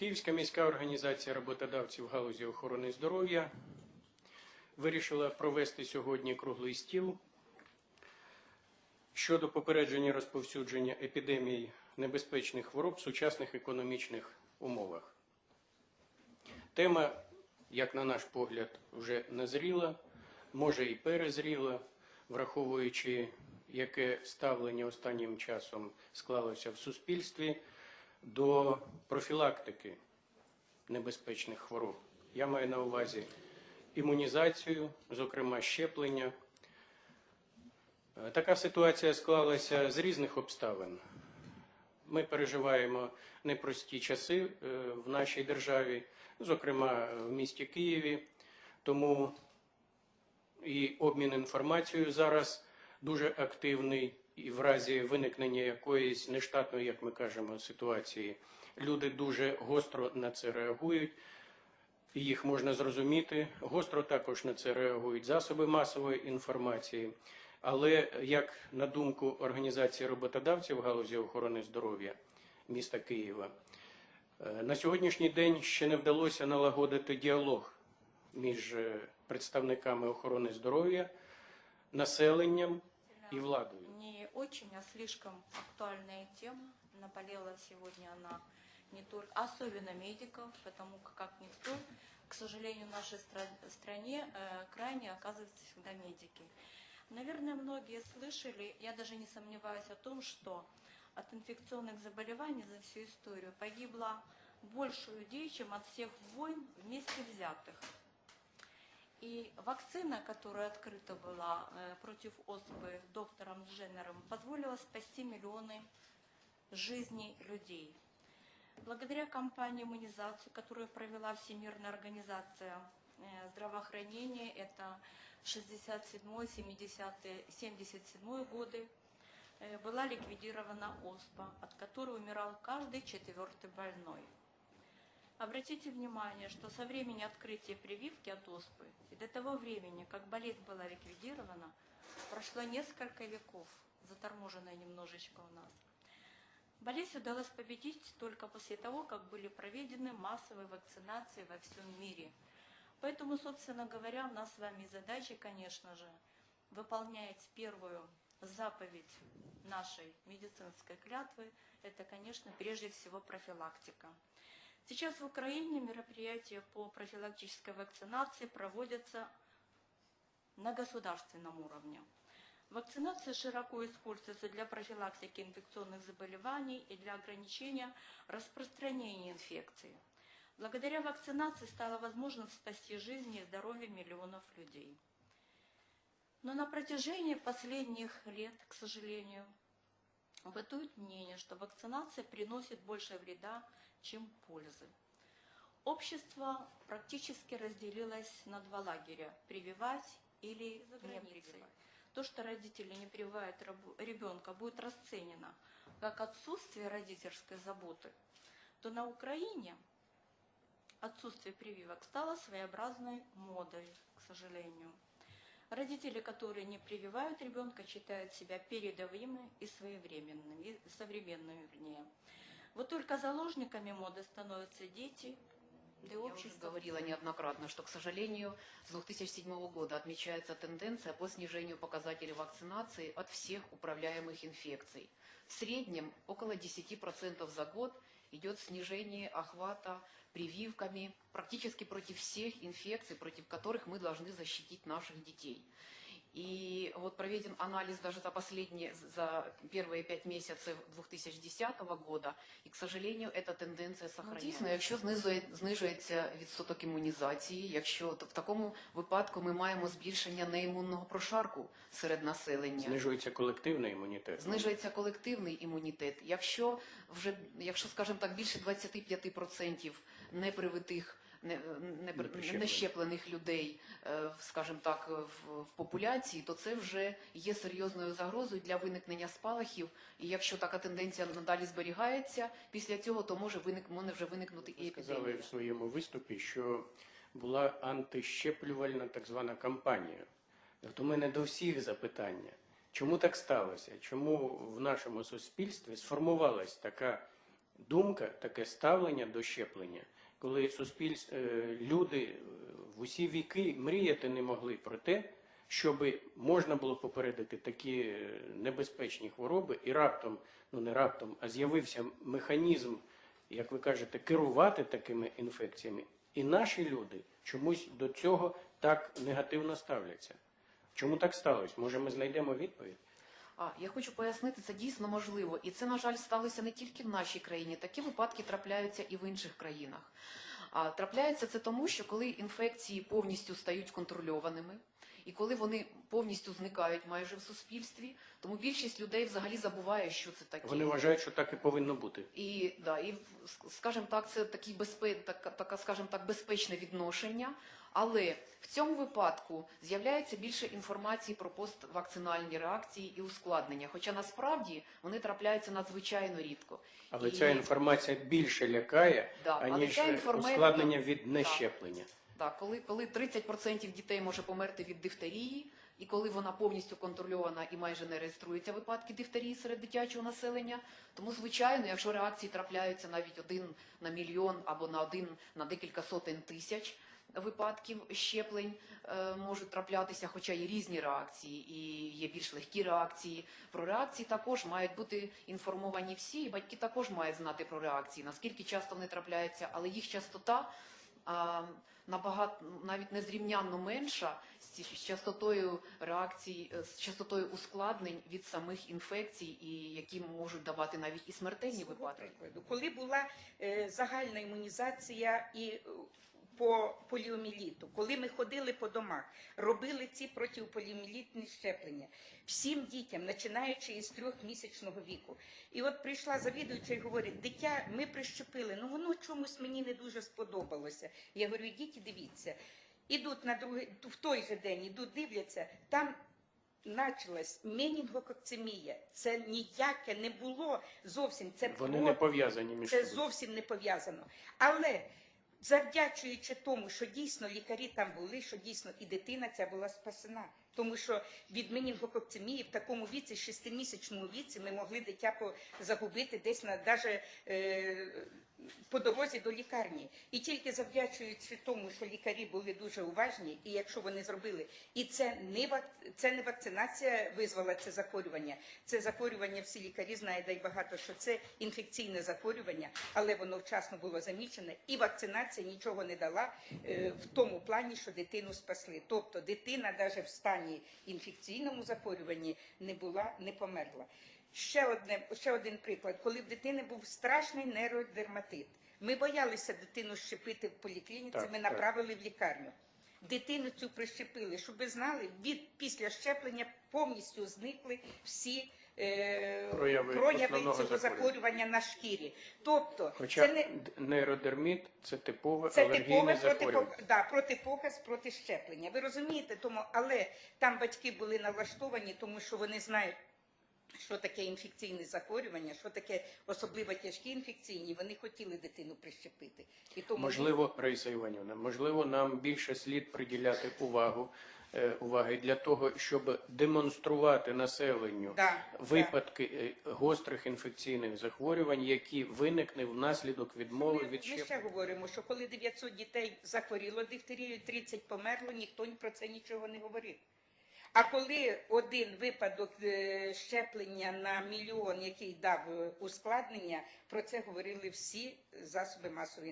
Київська міська організація роботодавців галузі охорони здоров'я вирішила провести сьогодні круглий стіл щодо попередження розповсюдження епідемій небезпечних хвороб в сучасних економічних умовах. Тема, як на наш погляд, вже назріла, може і перезріла, враховуючи, яке ставлення останнім часом склалося в суспільстві до профілактики небезпечних хвороб. Я маю на увазі імунізацію, зокрема щеплення. Е, Така ситуація склалася з різних обставин. Ми переживаємо непрості часи е, в нашій державі, зокрема в місті Києві. Тому і обмін інформацією зараз дуже активний, і в разі виникнення якоїсь нештатної, як ми кажемо, ситуації, люди дуже гостро на це реагують. Їх можна зрозуміти. Гостро також на це реагують засоби масової інформації. Але як на думку організації роботодавців галузі охорони здоров'я міста Києва, е, на сьогоднішній день ще не вдалося налагодити діалог між е, представниками охорони здоров'я, населенням і владою. Не очень, а слишком актуальная тема. Наболела сегодня она не только, особенно медиков, потому как, как никто, к сожалению, в нашей стра- стране э, крайне оказываются всегда медики. Наверное, многие слышали, я даже не сомневаюсь о том, что от инфекционных заболеваний за всю историю погибло больше людей, чем от всех войн вместе взятых. И вакцина, которая открыта была э, против оспы доктором Дженнером, позволила спасти миллионы жизней людей. Благодаря кампании иммунизации, которую провела Всемирная организация э, здравоохранения, это 67 70 77 годы, э, была ликвидирована оспа, от которой умирал каждый четвертый больной. Обратите внимание, что со времени открытия прививки от оспы и до того времени, как болезнь была ликвидирована, прошло несколько веков, заторможенное немножечко у нас. Болезнь удалось победить только после того, как были проведены массовые вакцинации во всем мире. Поэтому, собственно говоря, у нас с вами задача, конечно же, выполнять первую заповедь нашей медицинской клятвы, это, конечно, прежде всего профилактика. Сейчас в Украине мероприятия по профилактической вакцинации проводятся на государственном уровне. Вакцинация широко используется для профилактики инфекционных заболеваний и для ограничения распространения инфекции. Благодаря вакцинации стало возможным спасти жизни и здоровье миллионов людей. Но на протяжении последних лет, к сожалению, бытует мнение, что вакцинация приносит больше вреда, чем пользы. Общество практически разделилось на два лагеря – прививать или не прививать. То, что родители не прививают ребенка, будет расценено как отсутствие родительской заботы, то на Украине отсутствие прививок стало своеобразной модой, к сожалению. Родители, которые не прививают ребенка, считают себя передовыми и своевременными, и современными вернее. Вот только заложниками моды становятся дети, да и Я уже общество. говорила неоднократно, что, к сожалению, с 2007 года отмечается тенденция по снижению показателей вакцинации от всех управляемых инфекций. В среднем около 10% за год идет снижение охвата прививками практически против всех инфекций, против которых мы должны защитить наших детей. И вот проведен анализ даже за последние, за первые пять месяцев 2010 года, і, к сожалению, эта тенденція сохраняється. Дійсно, якщо знизує, знижується відсоток імунізації, якщо то в такому випадку ми маємо збільшення неімунного прошарку серед населення. Знижується колективний імунітет. Знижується колективний імунітет. Якщо вже, якщо, скажімо так, більше 25% непривитих. Нещеплених людей, е, скажімо так, в, популяції, то це вже є серйозною загрозою для виникнення спалахів. І якщо така тенденція надалі зберігається, після цього то може виник, може вже виникнути і Ви сказали епідемія. в своєму виступі, що була антищеплювальна так звана кампанія. От у мене до всіх запитання. Чому так сталося? Чому в нашому суспільстві сформувалась така думка, таке ставлення до щеплення, коли суспільство, люди е, в усі віки мріяти не могли про те, щоб можна було попередити такі е, небезпечні хвороби, і раптом, ну не раптом, а з'явився механізм, як ви кажете, керувати такими інфекціями. І наші люди чомусь до цього так негативно ставляться. Чому так сталося? Може, ми знайдемо відповідь? А я хочу пояснити, це дійсно можливо, і це, на жаль, сталося не тільки в нашій країні. Такі випадки трапляються і в інших країнах. А трапляється це тому, що коли інфекції повністю стають контрольованими, і коли вони повністю зникають майже в суспільстві, тому більшість людей взагалі забуває, що це таке. Вони вважають, що так і повинно бути. І да, і скажімо так, це такий безпе, така, така, скажімо так, безпечне відношення. Але в цьому випадку з'являється більше інформації про поствакцинальні реакції і ускладнення. Хоча насправді вони трапляються надзвичайно рідко. Але І- ця інформація більше лякає, Да, аніж інформація- ускладнення від Так. нещеплення. Так, коли, коли 30% дітей може померти від дифтерії, і коли вона повністю контрольована і майже не реєструються випадки дифтерії серед дитячого населення, тому звичайно, якщо реакції трапляються навіть один на мільйон або на один на декілька сотень тисяч випадків щеплень е, можуть траплятися, хоча є різні реакції і є більш легкі реакції. Про реакції також мають бути інформовані всі, і батьки також мають знати про реакції, наскільки часто вони трапляються, але їх частота набагато навіть незрівнянно менша з частотою реакцій, е, з частотою ускладнень від самих інфекцій, і які можуть давати навіть і смертельні випадки. коли була е, загальна імунізація і по поліоміліту, коли ми ходили по домах, робили ці протиполіомілітні щеплення всім дітям, починаючи із трьохмісячного віку. І от прийшла завідуюча і говорить: дитя, ми прищепили, ну воно чомусь мені не дуже сподобалося. Я говорю, ідіть дивіться. Ідуть на другий в той же день, ідуть, дивляться, там почалась менінгококцемія. Це ніяке не було зовсім. Це Вони про- не пов'язані між це зовсім не пов'язано. Але завдячуючи тому, що дійсно лікарі там були, що дійсно і дитина ця була спасена. Тому що від менінгококцемії в такому віці, шестимісячному віці, ми могли дитя загубити десь на даже е, по дорозі до лікарні. І тільки завдячуючи тому, що лікарі були дуже уважні, і якщо вони зробили, і це не це не вакцинація визвала це захворювання. Це захворювання всі лікарі знають, дай багато, що це інфекційне захворювання, але воно вчасно було замічене, і вакцинація нічого не дала е, в тому плані, що дитину спасли. Тобто дитина навіть в стані інфекційному захворюванні не була, не померла. Ще одне, ще один приклад, коли в дитини був страшний нейродерматит. Ми боялися дитину щепити в поліклініці, Так, ми так. направили в лікарню. Дитину цю прищепили, щоб ви знали, від після щеплення повністю зникли всі е, Прояви прояви цього захворювання. захворювання на шкірі. Тобто, Хоча це не нейродерміт це типове це алергійне типове захворювання. протипо... да, протипоказ проти щеплення. Ви розумієте, тому але там батьки були налаштовані, тому що вони знають. Що таке інфекційне захворювання, що таке особливо тяжкі інфекційні, вони хотіли дитину прищепити. І тому Можливо, Раїса Іванівна, можливо, нам більше слід приділяти увагу е, уваги для того, щоб демонструвати населенню Да, випадки е, гострих інфекційних захворювань, які виникли внаслідок відмови Ми, від ми ще говоримо, що коли 900 дітей захворіло дифтерією, 30 померло, ніхто про це нічого не говорив. А коли один випадок е, щеплення на мільйон, який дав е, ускладнення, про це говорили всі засоби масової